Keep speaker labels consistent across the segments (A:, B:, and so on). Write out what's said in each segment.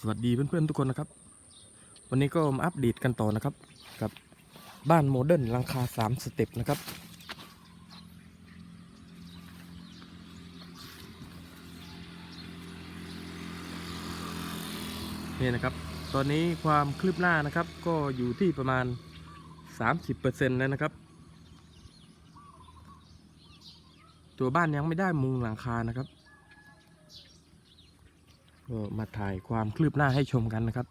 A: สวัสดีเพื่อนๆทุกคนนะครับ วันนี้ก็มาอัปเดตกันต่อนะครับ กับบ้านโมเดิร์นหลังคา 3 สเต็ปนะครับ นี่นะครับ ตอนนี้ความคลืบหน้านะครับ ก็อยู่ที่ประมาณ 30%แล้วนะครับ ตัวบ้านยังไม่ได้มุงหลังคานะครับ ก็มาถ่ายความคลืบหน้าให้ชมกันนะครับ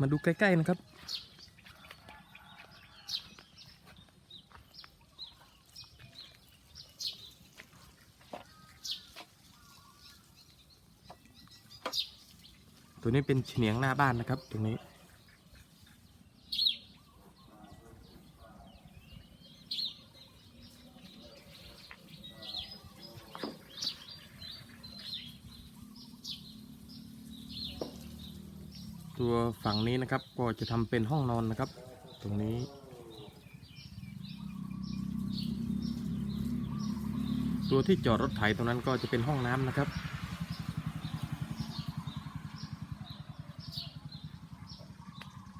A: มาดูใกล้ ๆ นะครับ ตัวนี้เป็นเฉียงหน้าบ้านนะครับ ตรงนี้ ตัวฝั่งนี้นะครับก็จะทำเป็นห้องนอนนะครับ ตรงนี้ตัวที่จอดรถไถตรงนั้นก็จะเป็นห้องน้ำนะครับ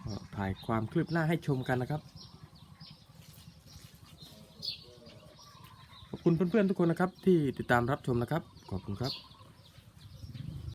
A: ก็ ถ่ายความคลืบหน้าให้ชมกันนะครับ ขอบคุณเพื่อนๆทุกคนนะครับที่ติดตามรับชมนะครับ ขอบคุณครับ